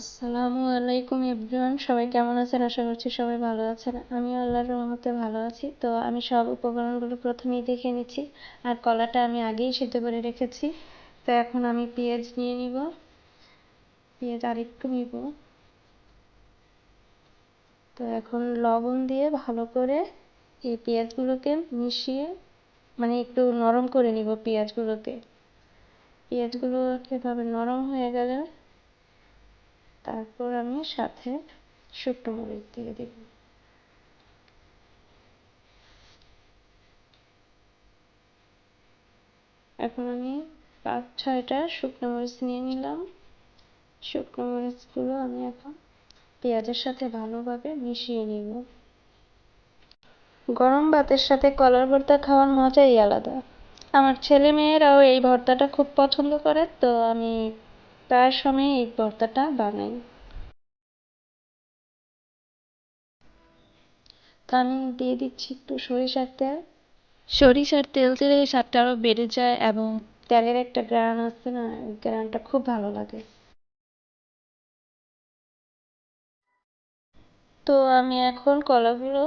আসসালামু আলাইকুম এভরিওয়ান, সবাই কেমন আছেন? আশা করছি সবাই ভালো আছেন। আমি আল্লাহর রহমতে ভালো আছি। তো আমি সব উপকরণগুলো প্রথমেই দেখে নিচ্ছি। আর কলাটা আমি আগেই সিদ্ধ করে রেখেছি। তো এখন আমি পেঁয়াজ নিয়ে নিব। পেঁয়াজ আরেকটু নিব। তো এখন লবণ দিয়ে ভালো করে এই পেঁয়াজগুলোকে মিশিয়ে মানে একটু নরম করে নিব পেঁয়াজগুলোকে। পেঁয়াজগুলো এভাবে নরম হয়ে গেলে তারপর আমি সাথে শুকনো মরিচ দিয়ে দেব এখন আমি পাঁচ, ছয়টা শুকনো মরিচ নিয়ে নিলাম। শুকনো মরিচগুলো আমি এখন পেঁয়াজের সাথে ভালোভাবে মিশিয়ে নিব। গরম ভাতের সাথে কলার ভর্তা খাওয়ার মজাই আলাদা। আমার ছেলে মেয়েরাও এই ভর্তাটা খুব পছন্দ করে, তো আমি প্রায় সময় এই ভর্তাটা বানাই। তো আমি দিয়ে দিচ্ছি একটু সরিষার তেল। সরিষার তেল দিলে স্বাদটা আরও বেড়ে যায় এবং তেলের একটা গ্রান আছে না গ্রানটা খুব ভালো লাগে। তো আমি এখন কলাগুলো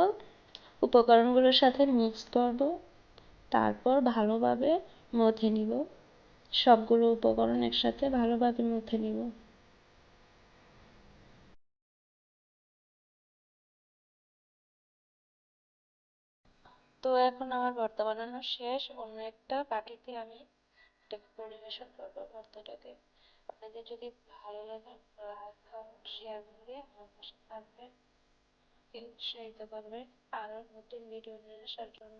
উপকরণগুলোর সাথে মিক্স করব। তারপর ভালোভাবে মথে নিব। সবগুলো উপকরণ একসাথে ভালোভাবে মথে নিব। তো এখন আমার ভর্তা বানানো শেষ, অন্য একটা বাটিতে আমি এটাকে পরিবেশন করব ভর্তাটাকে আপনাদের যদি ভালো লাগে শেয়ার করে আমার পাশে থাকবেন, উৎসাহিত করবেন, আরও নতুন ভিডিও নিয়ে আসার জন্য।